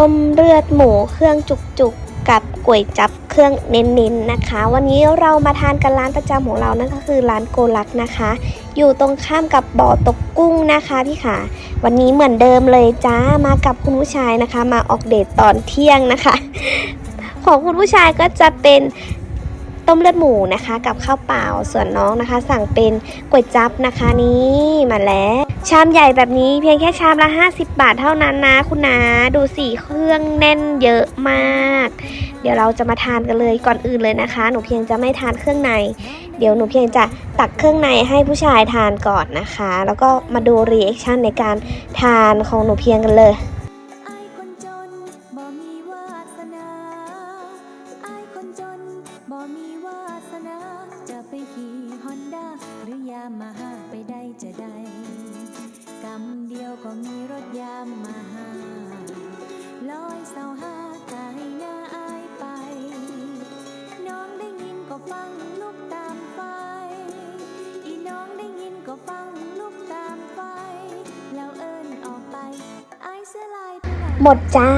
ต้มเลือดหมูเครื่องจุกๆกับก๋วยจับเครื่องเน้นๆนะคะ วันนี้เรามาทานกันร้านประจำของเรานั่นก็คือร้านโกลักนะคะ อยู่ตรงข้ามกับบ่อตกกุ้งนะคะพี่ขาวันนี้เหมือนเดิมเลยจ้ามากับคุณผู้ชายนะคะ มาออกเดทตอนเที่ยงนะคะ ของคุณผู้ชายก็จะเป็นต้มเลือดหมูนะคะ กับข้าวเปล่าส่วนน้องนะคะ สั่งเป็นก๋วยจับนะคะนี่มาแล้ว ชามใหญ่แบบนี้เพียงแค่ชามละ 50 บาทเท่านั้นนะคุณนาดูสิเครื่องแน่นเยอะมาก เดี๋ยวเราจะมาทานกันเลยก่อนอื่นเลยนะคะ หนูเพียงจะไม่ทานเครื่องใน เดี๋ยวหนูเพียงจะตักเครื่องในให้ผู้ชายทานก่อนนะคะ แล้วก็มาดูรีแอคชั่นในการทานของหนูเพียงกันเลยอายคนจนบ่มีวาสนาอคนจนบ่มีวาสนาจะไปขี่ฮอน ยวก็มีรถยามมาหาลอยเสาหาตายหน้าอายไป น้องได้ยินก็ฟังลุกตามไฟ อีน้องได้ยินก็ฟังลุกตามไฟ แล้วเอิ้นออกไปอายเสียลายไปไหน หมดจ้า